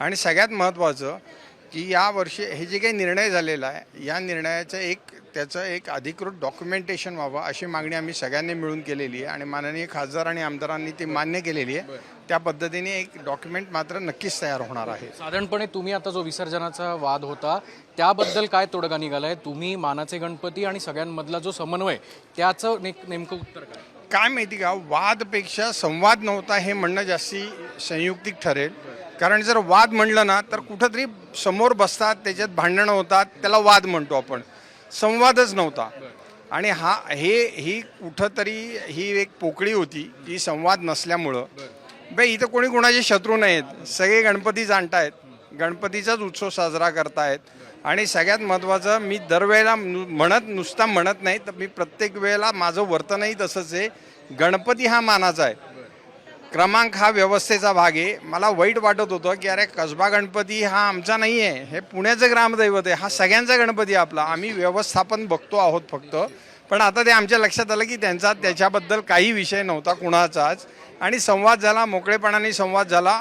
आणि सगळ्यात महत्त्वाचं की या वर्षी हे जे काही निर्णय झालेला आहे या निर्णयाचं एक त्याचं एक अधिकृत डॉक्युमेंटेशन व्हावं अशी मागणी आम्ही सगळ्यांनी मिळून केलेली आहे आणि माननीय खासदार आणि आमदारांनी ती मान्य केलेली आहे. त्या पद्धतीने एक डॉक्युमेंट मात्र नक्कीच तयार होणार आहे. साधारणपणे तुम्ही आता जो विसर्जनाचा वाद होता त्याबद्दल काय तोडगा निघालाय? तुम्ही मानाचे गणपती आणि सगळ्यांमधला जो समन्वय त्याचं ने- नेमकं उत्तर काय? काय माहिती का? वादपेक्षा संवाद नव्हता हे म्हणणं जास्ती संयुक्तिक ठरेल. कारण जर वाद म्हणलं ना तर कुठंतरी समोर बसतात त्याच्यात भांडणं होतात त्याला वाद म्हणतो आपण. संवादच नव्हता. आणि हा हे ही कुठंतरी ही एक पोकळी होती की संवाद नसल्यामुळं. बाई इथं कोणी कोणाचे शत्रू नाहीत सगळे गणपती जाणतायत. गणपतीचाच उत्सव साजरा करतायत. आणि सगळ्यात महत्त्वाचं मी दरवेळेला नु- म्हणत नुसता म्हणत नाही तर मी प्रत्येक वेळेला माझं वर्तनही तसंच आहे. गणपती हा मानाचा आहे. क्रमांक हा व्यवस्थेचा भाग आहे. मला वाईट वाटत होतं की अरे कसबा गणपती हा आमचा नाही आहे हे पुण्याचं ग्रामदैवत आहे. हा सगळ्यांचा गणपती आहे आपला. आम्ही व्यवस्थापन बघतो आहोत फक्त. पण आता ते आमच्या लक्षात आलं की त्यांचा त्याच्याबद्दल काही विषय नव्हता कुणाचाच. आणि संवाद झाला मोकळेपणाने संवाद झाला.